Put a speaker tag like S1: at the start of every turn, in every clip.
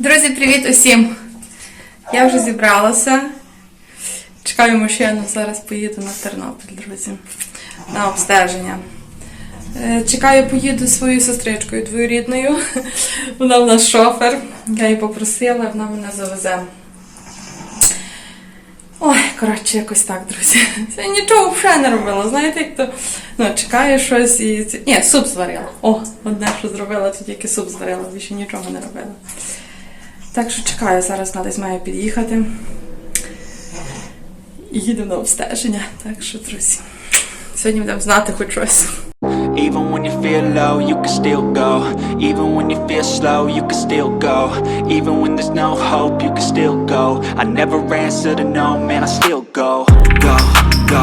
S1: Друзі, привіт усім! Я вже зібралася. Чекаю машину, зараз поїду на Тернопіль, друзі, на обстеження. Е, Чекаю, поїду своєю сестричкою двоюрідною. Вона в нас шофер. Я її попросила, вона мене завезе. Ой, коротше, якось так, друзі. Я нічого взагалі не робила. Знаєте, як то ну, чекаю щось і. Ні, суп зварила. О, одне, що зробила, то тільки суп зварила, більше нічого не робила. Так що чекаю, зараз вона десь має під'їхати. І їду на обстеження. Так що, друзі, сьогодні будемо знати хоч щось.
S2: Even when you feel low, you can still go. Even when you feel slow, you can still go. Even when there's no hope, you can still go. I never answer to no, man, I still go, go, go,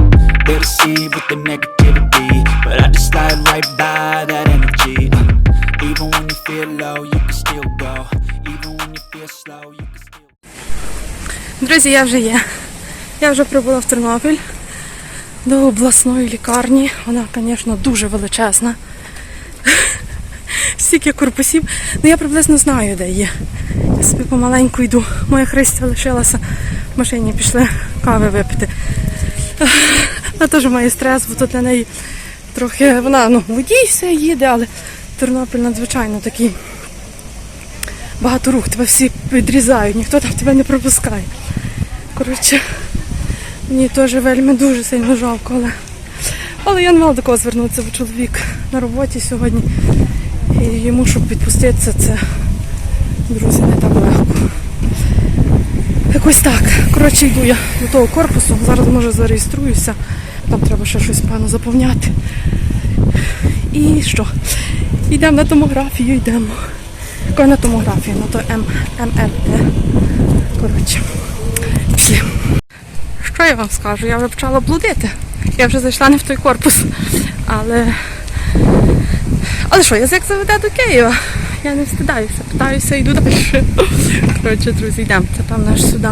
S2: they deceive with the negativity, but I just slide right by that energy. Even when you feel low, you can still go. Even when you feel slow, you can still.
S1: Друзі, я вже є. Я вже прибула в Тернопіль до обласної лікарні. Вона, звісно, дуже величезна. Стільки корпусів. Ну я приблизно знаю, де є. Я собі помаленьку йду. Моя Христя лишилася в машині, пішли кави випити. Вона теж має стрес, бо то для неї трохи вона ну, водій все їде, але Тернопіль надзвичайно такий багато рух, тебе всі відрізають, ніхто там тебе не пропускає. Коротше, мені теж вельми дуже сильно жалко, але, але я не мала до кого звернутися, бо чоловік на роботі сьогодні. І йому, щоб відпуститися, це, друзі, не так легко. Якось так. Коротше, йду я до того корпусу. Зараз може зареєструюся. Там треба ще щось певно заповняти. І що? Йдемо на томографію, йдемо. Яка на томографію, на то М, МРТ. Коротше, пішли. Що я вам скажу? Я вже почала блудити. Я вже зайшла не в той корпус. Але. Але що, язик заведе до Києва. Я не встидаюся, питаюся, йду далі. Коротше, друзі, йдемо. Це певно аж сюди.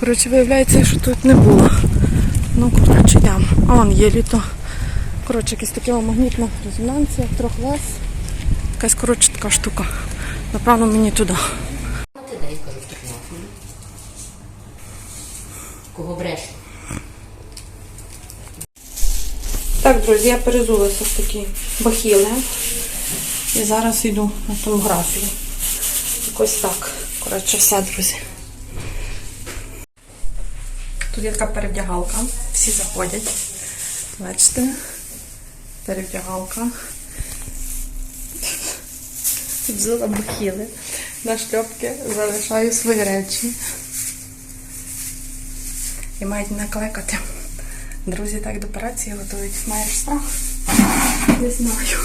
S1: Коротше, виявляється, що тут не було. Ну, коротше, йдемо. А вон є літо. Коротше, якась така магнітна резонанція, трохи лес. Якась коротше така штука. Напевно, мені туди.
S3: Кого бреш?
S1: Так, друзі, я перезулася в такі бахіли. І зараз йду на томографію. Якось так. Коротше, все, друзі. Тут є така перевдягалка. Всі заходять. Бачите? Перевдягалка. Взяла бахіли. На шльопки залишаю свої речі. І мають накликати. Друзі, так до операції готують. Маєш страх? Не знаю.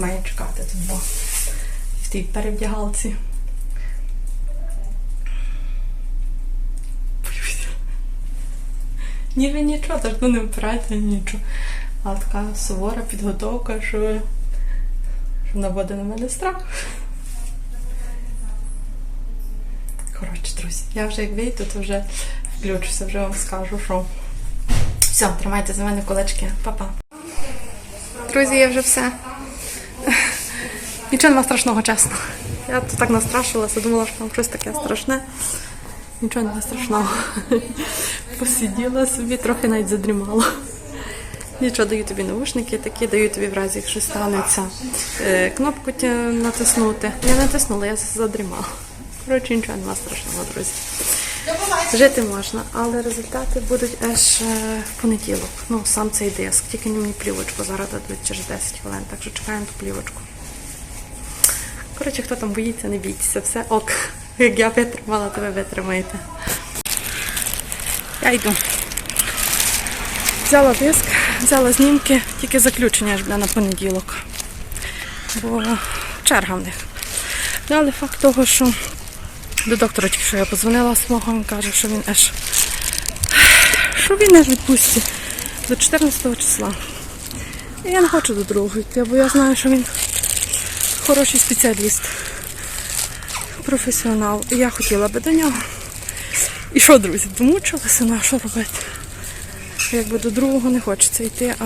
S1: Має чекати тут бо в тій перевдягалці. Боюся. Ніби нічого, так ну не операція, нічого. А така сувора підготовка, що, що наводить на мене страх. Коротше, друзі, я вже як вийду, то вже включуся, вже вам скажу, що. Все, тримайте за мене кулачки. Па-па. Друзі, я вже все. Нічого нема страшного, чесно. Я тут так настрашилася, думала, що там щось таке страшне. Нічого нема страшного. Посиділа собі, трохи навіть задрімала. Нічого, даю тобі наушники такі, даю тобі в разі, якщо станеться е, кнопку натиснути. Я натиснула, я задрімала. Коротше, нічого нема страшного, друзі. Жити можна, але результати будуть аж е, в понеділок. Ну, сам цей диск. Тільки не мені плівочку зараз дадуть через 10 хвилин, так що чекаємо ту плівочку. Коротше, хто там боїться, не бійтеся, все ок. Як я витримала, то ви витримаєте. Я йду. взяла диск, взяла знімки, тільки заключення буде на понеділок. Бо черга в них. Ну, але факт того, що до доктора тільки що я подзвонила свого, він каже, що він аж що він аж відпустить до 14 числа. І я не хочу до другого йти, бо я знаю, що він хороший спеціаліст, професіонал. І я хотіла би до нього. І що, друзі, домучилася, ну а що робити? Якби до другого не хочеться йти, а.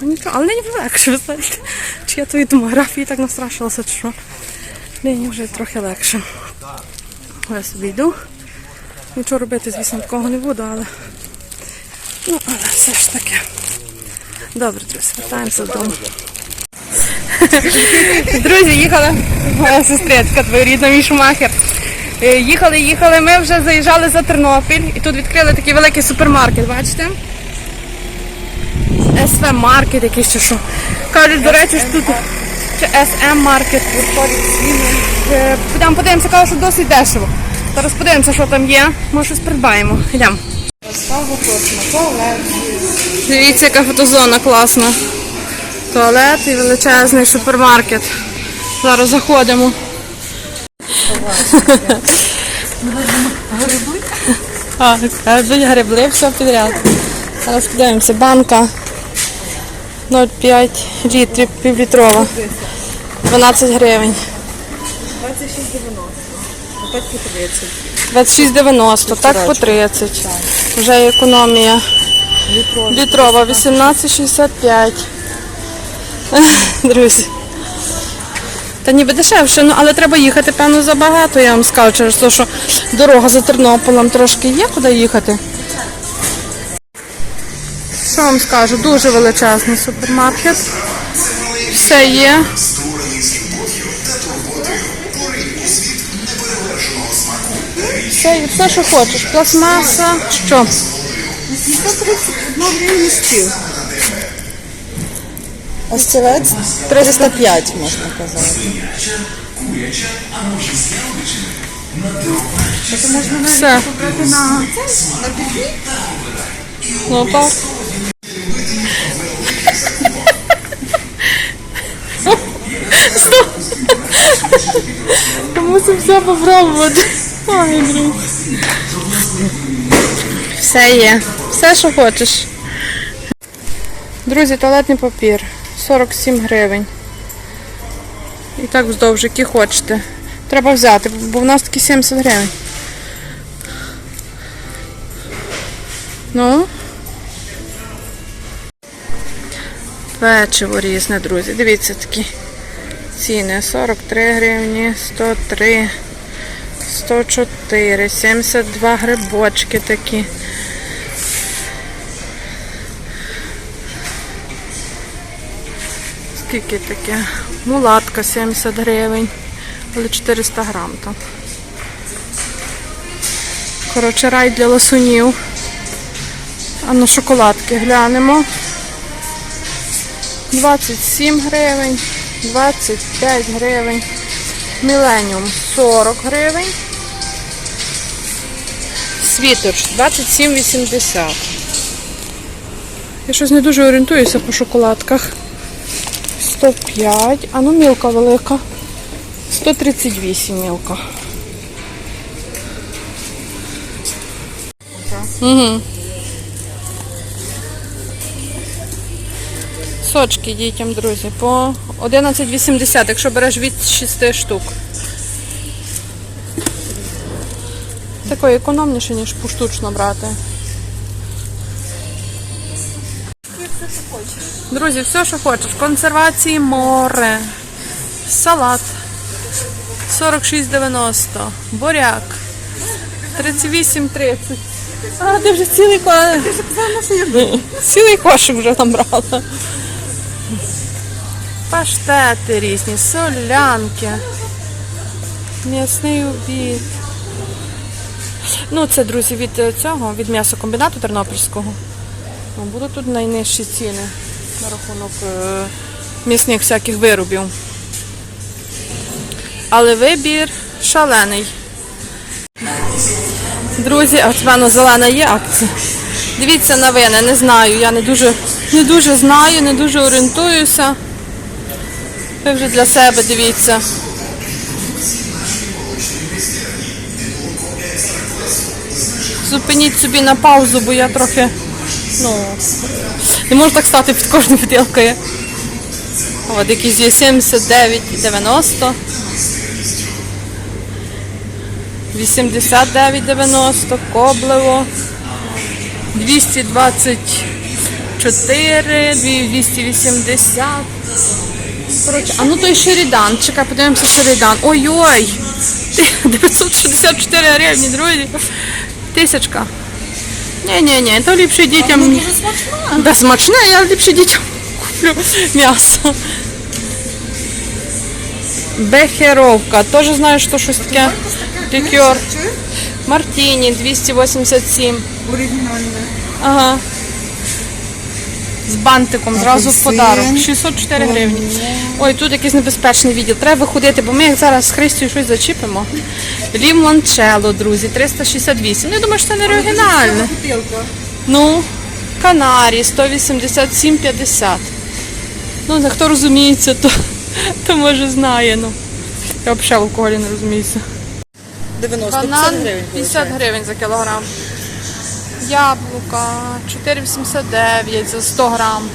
S1: Ну, але вже легше, ви знаєте. Чи я тої томографії так настрашилася, чи що. Нині вже трохи легше. Я собі йду. Нічого робити, звісно, такого не буду, але. Ну, але все ж таки. Добре, друзі, вертаємося додому. Друзі, їхали. Моя сестричка, твоєрідна мій шумахер. Е, Їхали, їхали. Ми вже заїжджали за Тернопіль і тут відкрили такий великий супермаркет, бачите? СВ маркет якийсь чи що. Кажуть, до речі, що тут СМ маркет Е, подивимося, кажуть, що досить дешево. Зараз подивимося, що там є. Може щось придбаємо. Йдемо. Дивіться, яка фотозона класна. Туалет і величезний супермаркет. Зараз заходимо. Кажуть, грибли, все підряд. Зараз подивимося, банка 0,5 літрів, півлітрова. 12 гривень. 26,90, так по 30. Вже економія. Літрова 18,65. Друзі. Та ніби дешевше, ну але треба їхати, певно, забагато, я вам скажу, через те, що дорога за Тернополем трошки є, куди їхати. Що вам скажу? Дуже величезний супермаркет. Все є. Все, все, що хочеш. Пластмаса, що?
S4: 131 гривень стіл. Остілець 305, можна казати.
S1: Все. Ну так. Стоп. Мусимо все попробувати. Ой, друзі. Все є. Все, що хочеш. Друзі, туалетний папір. 47 гривень. І так вздовж, які хочете. Треба взяти, бо в нас такі 70 гривень. Ну. Печиво різне, друзі. Дивіться такі ціни. 43 гривні, 103, 104, 72 грибочки такі. Скільки таке? Мулатка 70 гривень, але 400 грам там. Коротше, рай для ласунів. А на шоколадки глянемо. 27 гривень, 25 гривень, Міленіум 40 гривень. Світорч 27,80. Я щось не дуже орієнтуюся по шоколадках. 105, а ну мілка велика. 138 мілка. Угу. Сочки дітям, друзі, по 11,80, якщо береш від 6 штук. Такої економніше, ніж поштучно брати. Друзі, все, що хочеш. Консервації море. Салат. 46,90. Буряк. 38,30. А, ти вже цілий кошик. Цілий кошик вже там брала. Паштети різні, солянки. М'ясний обід. Ну, це, друзі, від цього, від м'ясокомбінату Тернопільського. Будуть тут найнижчі ціни на рахунок е, м'ясних всяких виробів. Але вибір шалений. Друзі, от в мене зелена є акція. Дивіться новини, не знаю. Я не дуже, не дуже знаю, не дуже орієнтуюся. Ви вже для себе дивіться. Зупиніть собі на паузу, бо я трохи. Ну, не можу так стати під кожною бутилкою. От якісь є 79,90. 89,90, Коблево. 224, 280. Коротше, а ну той Шерідан. Чекай, подивимося Шерідан. Ой-ой! 964 гривні, друзі. Тисячка. Ні-ні-ні, то ліпше дітям.
S4: Дуже смачно.
S1: Да, смачне, я ліпше дітям куплю м'ясо. Бехеровка. Теж знаю, що щось таке. Лікер. Мартіні 287.
S4: Оригінальне.
S1: Ага. З бантиком, зразу в подарок. 604 гривні. Ой, тут якийсь небезпечний відділ. Треба виходити, бо ми як зараз з Христю щось зачіпимо. Лімончело, друзі, 368. Ну, я думаю, що це не оригінальне. Ну, Канарі 187,50. Ну, за хто розуміється, то, то може знає. Ну. Я взагалі в алкоголі не розуміюся.
S4: 90, 50 гривень.
S1: 50 гривень за кілограм. Яблука 4,89 за 100 грам.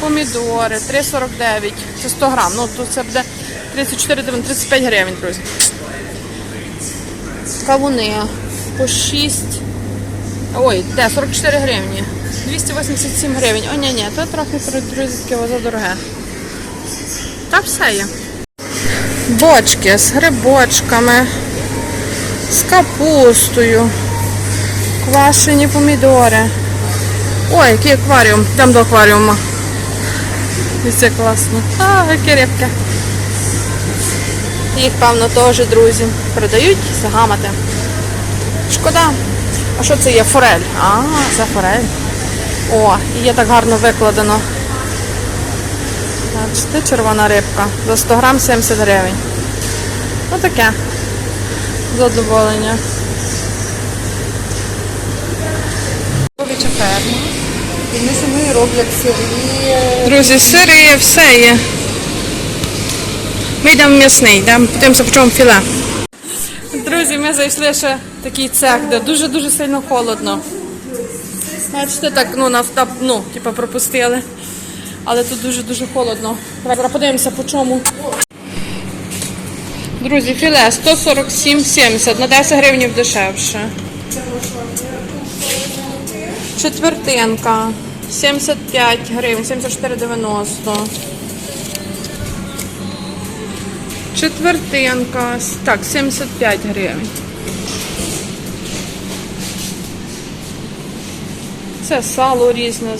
S1: Помідори 3,49 за 100 грам. Ну, то це буде 34, 35 гривень, друзі. Кавуни по 6. Ой, де 44 гривні. 287 гривень. О, ні, ні, то трохи друзі таке задороге. Та все є. Бочки з грибочками, з капустою, квашені помідори. Ой, який акваріум. Йдемо до акваріуму. І Це класно. А, яке рибки. Їх, певно, теж, друзі, продають загамати. Шкода. А що це є? Форель. А, це форель. О, і є так гарно викладено. Бачите, червона рибка. За 100 грам 70 гривень. Ну таке. Задоволення.
S4: Ковіча ферма. І вони самі роблять сирі. е,
S1: Друзі, сири все є. Ми йдемо в м'ясний, йдемо, подивимося, по чому філе. Друзі, ми зайшли ще в такий цех, де дуже-дуже сильно холодно. Бачите, так, ну, нас так, ну, типу, пропустили. Але тут дуже-дуже холодно. Давай подивимося, по чому. Друзі, філе 147,70, на 10 гривень дешевше. Четвертинка 75 гривень, 74,90. Четвертинка, так, 75 гривень. Це сало різне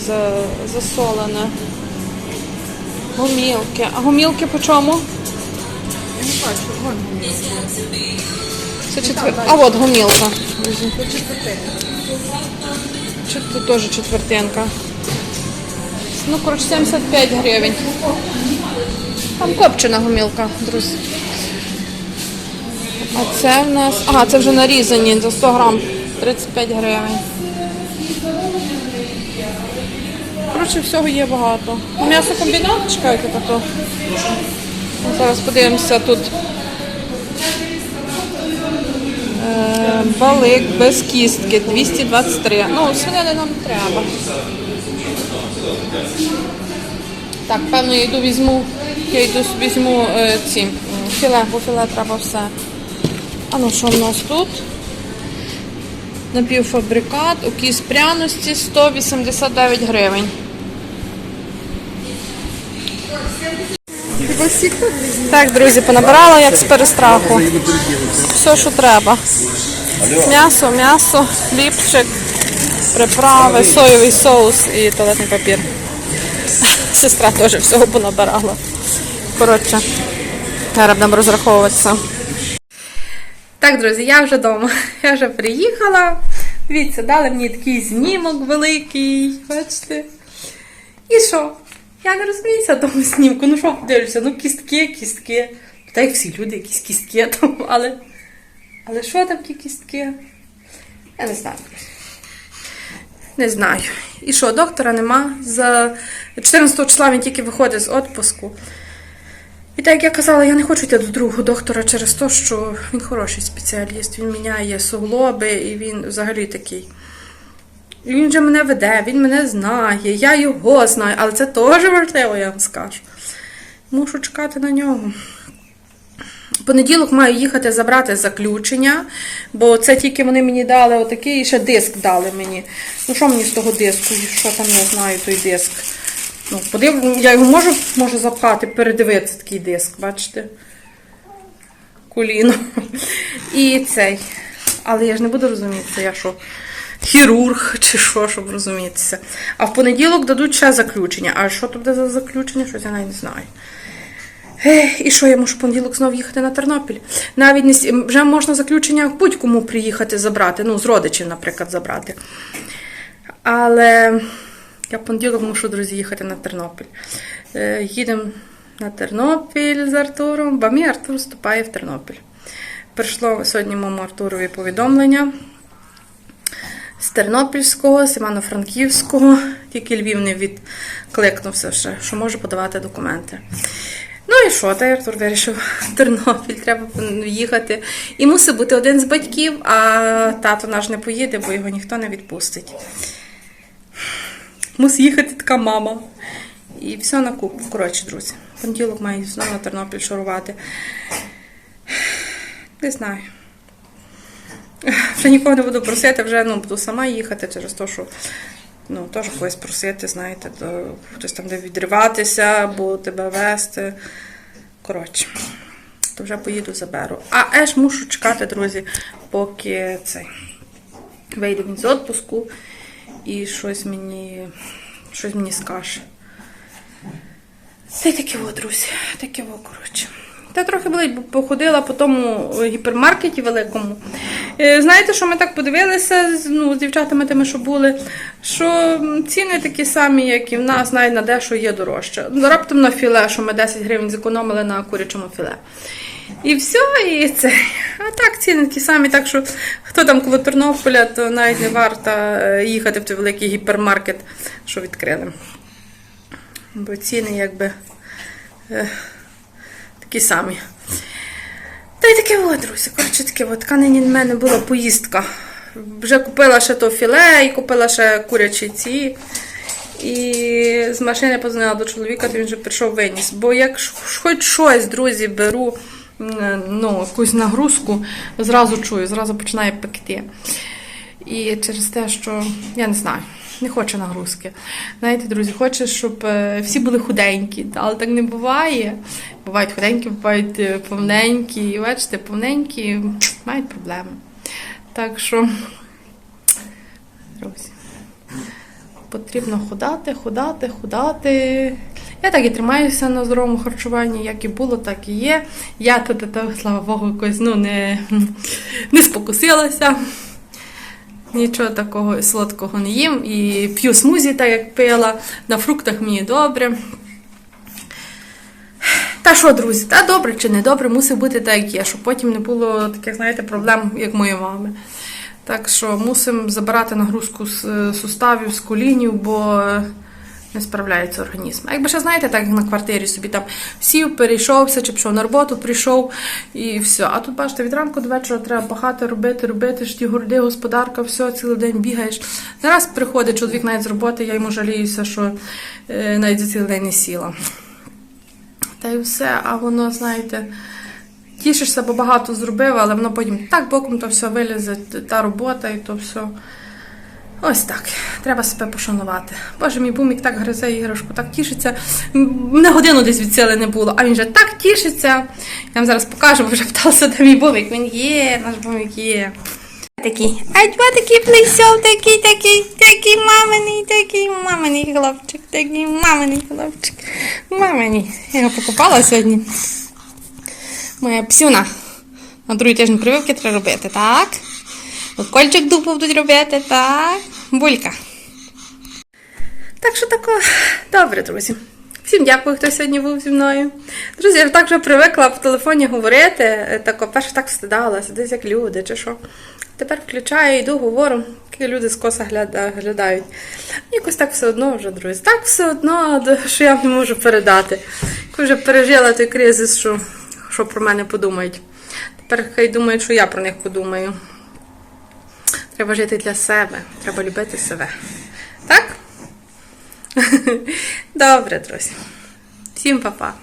S1: засолене. Гомілки. А гомілки по чому?
S4: Я не бачу, вон вони.
S1: Це четвер... А от гомілка.
S4: Це четвертина.
S1: Тут теж четвертинка. Ну, коротше, 75 гривень. Там копчена гомілка, друзі. А це в нас. Ага, це вже нарізані за 100 грам 35 гривень. Коротше, всього є багато. М'ясокомбінат, чекайте тако. Зараз подивимося тут. Балик без кістки 223. Ну, свинини нам треба. Так, певно, я йду візьму. Я йду візьму е, ці філе, бо філе треба все. А ну що в нас тут? Напівфабрикат, окіс пряності 189 гривень.
S4: Так?
S1: Друзі, понабирала як з перестраху. Все, що треба. М'ясо, м'ясо, хлібчик, приправи, соєвий соус і туалетний папір. Сестра теж всього понабирала. Коротше, зараз будемо розраховуватися. Так, друзі, я вже вдома. Я вже приїхала. Дивіться, дали мені такий знімок великий. Бачите? І що? Я не розуміюся тому знімку. Ну що дивлюся? Ну кістки, кістки. Та як всі люди, якісь кістки там, але. Але що там ті кістки? Я не знаю. Не знаю. І що, доктора нема. За 14 числа він тільки виходить з відпуску. І так як я казала, я не хочу йти до другого доктора через те, що він хороший спеціаліст, він міняє суглоби і він взагалі такий. Він вже мене веде, він мене знає, я його знаю, але це теж важливо, я вам скажу. Мушу чекати на нього. Понеділок маю їхати забрати заключення, бо це тільки вони мені дали отакий, і ще диск дали мені. Ну що мені з того диску? Що там я знаю, той диск? Ну, подив... Я його можу, можу запхати, передивитися такий диск, бачите? Коліно. І цей. Але я ж не буду розумітися, я що, хірург чи що, щоб розумітися. А в понеділок дадуть ще заключення. А що тут буде за заключення? Щось я навіть не знаю. Ех, і що, я мушу в понеділок знову їхати на Тернопіль? Навіть не вже можна заключення будь-кому приїхати забрати, ну, з родичів, наприклад, забрати. Але я в понеділок мушу, друзі, їхати на Тернопіль. Е, їдемо на Тернопіль з Артуром, бо мій Артур вступає в Тернопіль. Прийшло сьогодні моєму Артурові повідомлення з Тернопільського, з Івано-Франківського, тільки Львів не відкликнувся ще, що може подавати документи. Ну і що, та Артур вирішив Тернопіль, треба їхати. І мусить бути один з батьків, а тато наш не поїде, бо його ніхто не відпустить. Мусить їхати така мама. І все на купу. Коротше, друзі. Понеділок маю знову на Тернопіль шарувати. Не знаю. Вже нікого не буду просити, вже ну, буду сама їхати через те, що ну, теж когось просити, знаєте, то хтось там де відриватися або тебе вести. Коротше, то вже поїду заберу. А еш мушу чекати, друзі, поки цей вийде він з відпуску і щось мені, щось мені скаже. Й таке во, друзі, таке во, коротше. Та трохи була, походила по тому гіпермаркеті великому. Е, Знаєте, що ми так подивилися ну, з дівчатами тими, що були, що ціни такі самі, як і в нас, навіть на дещо є дорожче. Раптом на філе, що ми 10 гривень зекономили на курячому філе. І все, і це. А так ціни такі самі, так що хто там коло Тернополя, то навіть не варто е, їхати в той великий гіпермаркет, що відкрили. Бо ціни якби е, такі самі. Та й таке от, друзі. Коротше, таке от. Така нині в мене була поїздка. Вже купила ще то філе і купила ще курячі ці. І з машини позвонила до чоловіка, то він вже прийшов виніс. Бо як хоч щось, друзі, беру ну, якусь нагрузку, зразу чую, зразу починає пекти. І через те, що я не знаю, не хочу нагрузки. Знаєте, друзі, хочу, щоб е, всі були худенькі, але так не буває. Бувають худенькі, бувають е, повненькі. І бачите, повненькі мають проблеми. Так що, друзі, потрібно худати, худати, худати. Я так і тримаюся на здоровому харчуванні, як і було, так і є. Я то, то, то слава Богу, якось ну, не, не спокусилася. Нічого такого солодкого не їм. І п'ю смузі, так як пила. На фруктах мені добре. Та що, друзі, та добре чи не добре, мусить бути так, як є, щоб потім не було таких, знаєте, проблем, як моєї мами. Так що мусимо забирати нагрузку з е, суставів, з колінів, бо е, не справляється організм. А якби ще знаєте, так на квартирі собі там сів, перейшовся, чи пішов на роботу, прийшов і все. А тут, бачите, від ранку до вечора треба пахати, робити, робити ж ті горди, господарка, все, цілий день бігаєш. Зараз приходить чоловік навіть з роботи, я йому жаліюся, що е, навіть за цілий день не сіла. Та й все, а воно, знаєте, тішишся, бо багато зробив, але воно потім так боком то все вилізе, та робота і то все. Ось так. Треба себе пошанувати. Боже, мій бумік так гризе іграшку, так тішиться. Мене годину десь від сили не було, а він же так тішиться. Я вам зараз покажу, бо вже питався, де мій бумік. Він є, наш бумік є. Такий, а два такий плейсов, такий, такий, такий маминий, такий маминий хлопчик, такий маминий хлопчик. Маминий. Я його покупала сьогодні. Моя псюна. На другий тиждень прививки треба робити, так? Кольчик дупу будуть робити, так? Булька. Так що тако, добре, друзі. Всім дякую, хто сьогодні був зі мною. Друзі, я так вже привикла в телефоні говорити. е, Тако, перше так встидалася, десь як люди, чи що. Тепер включаю, йду, говорю, які люди гляда- глядають. Якось так все одно вже, друзі. Так все одно, що я не можу передати. Я вже пережила той кризис, що, що про мене подумають. Тепер хай думають, що я про них подумаю. Треба жити для себе, треба любити себе. Так? Добре, друзі. Всім па-па.